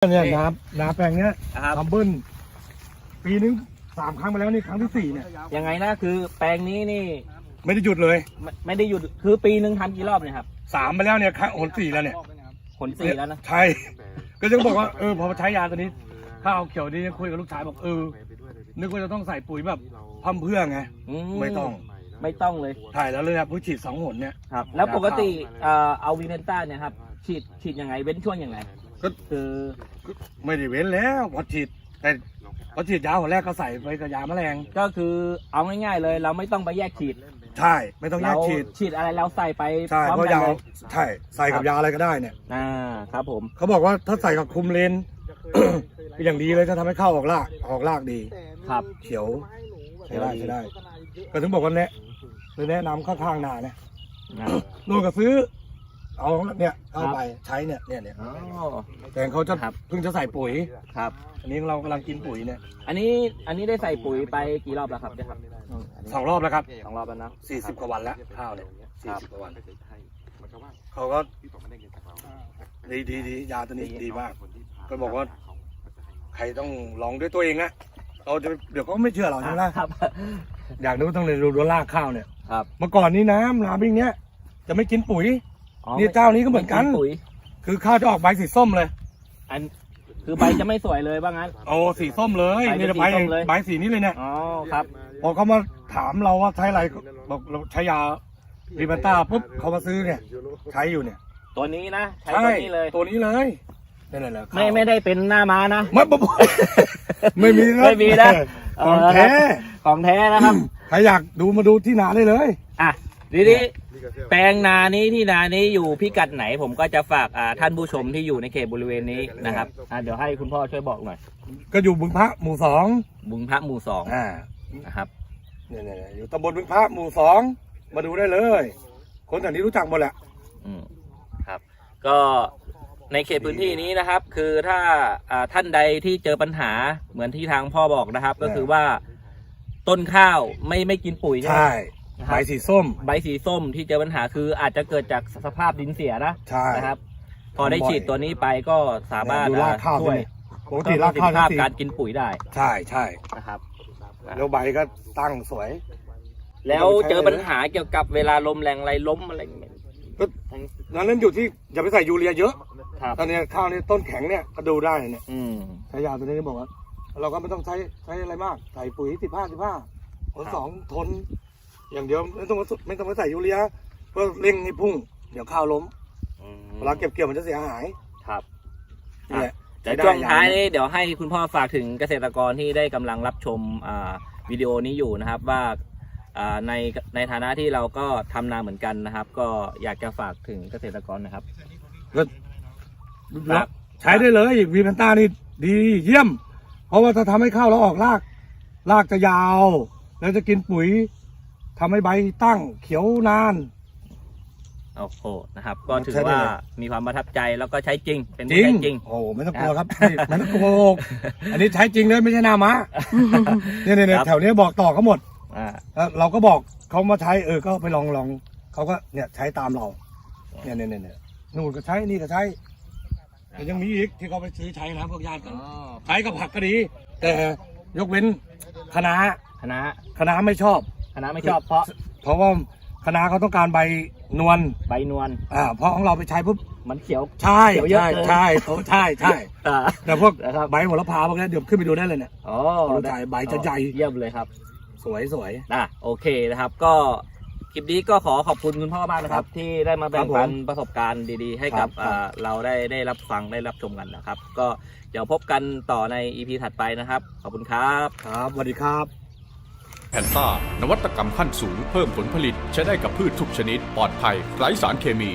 เนี่ยน้ำน้ำแปลงเนี้ยนะครับ ทำเบิ้ลปีนึงสามครั้งไปแล้วนี่ครั้งที่สี่เนี่ยยังไงนะคือแปลงนี้นี่ไม่ได้หยุดเลยไม่ไม่ได้หยุดคือปีหนึ่งทำกี่รอบเนี่ยครับสามไปแล้วเนี่ยครั้งหนสี่แล้วเนี่ยผลสี่แล้วนะใช่ ก็ยังบอกว่าเออพอมาใช้ยาตัวนี้ถ้าเอาเขียวดีคุยกับลูกชายบอกเออนึกว่าจะต้องใส่ปุ๋ยแบบพั่มเพื่อไงอืไม่ต้องไม่ต้องเลยถ่ายแล้วเลยนะผู้ฉีดสองหนเนี่ยครับ แล้วปกติเอ่อเอาวีเพนต้าเนี่ยครับฉีดฉีดยังไงเว้นช่วงยังไง ก็คือ ไม่ได้เว้นแล้วพอฉีดแต่พอฉีดยาหัวแรกก็ใส่ไปกับยาแมลง ก็คือเอาง่ายๆเลย เราไม่ต้องไปแยกฉีดใช่ ไม่ต้องแยเรากฉีดฉีดอะไรเราใส่ไปใช่พร้อมเพราะกันยาเลยใช่ใส่กับยาอะไรก็ได้เนี่ย อ่าครับผม เขาบอกว่าถ้าใส่กับคุมเลน เป็นอย่างดีเลยจะทำให้เข้าออกรากออกรากดี ครับ เขียวใช้ได้ใช้ได้ ก็ถึงบอกว่าแนะเลยแนะนำข้างๆนาเนี่ยนะนู่นก็ซื้อ เอาเนี่ยเข้าไปใช้เนี่ยเนี่ยเนี่ยอ๋อ แต่เขาจะครับ เพิ่งจะใส่ปุ๋ย ครับ อันนี้เรากำลังกินปุ๋ยเนี่ยอันนี้อันนี้ได้ใส่ปุ๋ยไปกี่รอบแล้วครับเนี่ยครับสองรอบแล้วครับสองรอบแล้วนะสี่สิบกว่าวันแล้วข้าวเนี่ยคสี่รับสิบกว่าวันเขาก็ดีดีดียาตัวนี้ดีมากก็บอกว่า ใครต้องลองด้วยตัวเองนะเราจะเดี๋ยวเขาไม่เชื่อเราใช่ไหมล่ะครับ อย่างนู้นต้องเลยดูดูรากข้าวเนี่ย ครับ เมื่อก่อนนี้น้ำนาบิ้งเนี้ยจะไม่กินปุ๋ยอ๋อ นี่เจ้านี้ก็เหมือนกัน ปุ๋ย คือข้าวจะออกใบสีส้มเลย อันคือใบจะไม่สวยเลยว่างั้น โอ้สีส้มเลยใบเป็นนี่ใบสีส้มเลย ใบสีนี้เลยเนี่ยอ๋อครับ พอเขามาถามเราว่าใช้อะไรบอกเราใช้ยารีบันต้าปุ๊บเขามาซื้อเนี่ย ใช้อยู่เนี่ยตัวนี้นะใช้ตัวนี้เลย ตัวนี้เลยนั่นแหละไม่ไม่ได้เป็นหน้าม้านะ ไม่ไม่ไม่มีครับไม่มีนะของแท้ของแท้นะครับ ใครอยากดูมาดูที่นาได้เลย อะทีนี้ แปลงนานี้ที่นานี้อยู่พิกัดไหนผมก็จะฝากอ่าท่านผู้ชมที่อยู่ในเขตบริเวณนี้นะครับอะเดี๋ยวให้คุณพ่อช่วยบอกหน่อย ก็อยู่บึงพระหมู่สองบุงพระหมู่สองอ่านะครับ เนี่ยเนี่ยเนี่ยอยู่ตำบลบึงพระหมู่สองมาดูได้เลย คนแถวนี้รู้จักหมดแหละ อืมครับ ก็ในเขตพื้นที่นี้นะครับ คือถ้าอ่าท่านใดที่เจอปัญหาเหมือนที่ทางพ่อบอกนะครับ ก็คือว่าต้นข้าวไม่ไม่กินปุ๋ยใช่ไหมใช่ นะครับใบสีส้ม ใบสีส้มที่เจอปัญหาคืออาจจะเกิดจากสภาพดินเสียนะใช่ นะครับ พอได้ฉีดตัวนี้ไปก็สามารถดูรากข้าวช่วยสิปกติรากข้าวเพิ่มประสิทธิภาพจะสีการกินปุ๋ยได้ใช่ใช่นะครับ แล้วใบก็ตั้งสวย แล้วเจอปัญหาเกี่ยวกับเวลาลมแรงอะไรล้มอะไรอย่างเงี้ยก็ นั้นนั้นอยู่ที่อย่าไปใส่ยูเรียเยอะ ครับ ตอนนี้ข้าวนี่ต้นแข็งเนี่ยก็ดูได้เนี่ยอืม ใช้ยาตัวนี้บอกว่า เราก็ไม่ต้องใช้ใช้อะไรมาก ใส่ปุ๋ยสิบห้าสิบห้าผลสองทน อย่างเดียวไม่ต้องมาไม่ต้องมาใส่ยูเรียเพื่อเร่งให้พุ่ง เดี๋ยวข้าวล้มอืมเวลาเก็บเกี่ยวมันจะเสียหายครับนี่แหละเดี๋ยวใช้ได้ช่วงท้ายอย่างนี้นี้เดี๋ยวให้คุณพ่อฝากถึงเกษตรกรที่ได้กำลังรับชมอ่าวิดีโอนี้อยู่นะครับว่าอ่าในในฐานะที่เราก็ทำนาเหมือนกันนะครับ ก็อยากจะฝากถึงเกษตรกรนะครับ ครับ ใช้ได้เลยวีแพนต้านี่ดีเยี่ยม เพราะว่าถ้าทำให้ข้าวเราออกราก รากจะยาว แล้วจะกินปุ๋ย ทำให้ใบตั้งเขียวนาน โอ้โหนะครับ ก็ถือใช้ได้ว่าเลยมีความประทับใจแล้วก็ใช้จริง เป็นจผู้ริงใช้จริง โอ้ไม่ต้องกลัวครับไม่ต้องกลัวอันนี้ใช้จริงเลยไม่ใช่หน้าม้าเนี่ยเนี่ยเนี่ยครับแถวเนี้ยบอกต่อเขาหมดอ่าแล้วเราก็บอกเขามาใช้เออก็ไปลองลองเขาก็เนี่ยใช้ตามเราเนี่ยเนี่ยเนี่ยเนี่ยนู่นก็ใช้นี่ก็ใช้แต่ยังมีอีกที่เขาไปซื้อใช้นะพวกญาติกันใช้กับผักก็ดี แต่ยกเว้นคะน้าคณะคะน้าไม่ชอบ คณะไม่ชอบเพราะเพราะว่าคะน้าเขาต้องการใบนวลใบนวลอ่าเพราะของเราไปใช้ปุ๊บมันเขียวใช่เขียวเยอะใช่เลยใช่โอ้ใช่ใช่อ่าแต่พวกนะครับใบโหระพาพวกนี้เดี๋ยวขึ้นไปดูได้เลยเนี่ยอ๋อเข้าใจใบจะใหญ่เยี่ยมเลยครับ สวยสวยอะโอเคนะครับ ก็คลิปนี้ก็ขอขอบคุณคุณพ่อมากนะครับ ที่ได้มาแบ่งปันประสบการณ์ดีๆ ให้กับครับอ่าเราได้ได้รับฟังได้รับชมกันนะครับ ก็เดี๋ยวพบกันต่อใน EP ถัดไปนะครับ ขอบคุณครับครับสวัสดีครับ แพนต้านวัตกรรมขั้นสูงเพิ่มผลผลิตใช้ได้กับพืชทุกชนิด ปลอดภัยไร้สารเคมี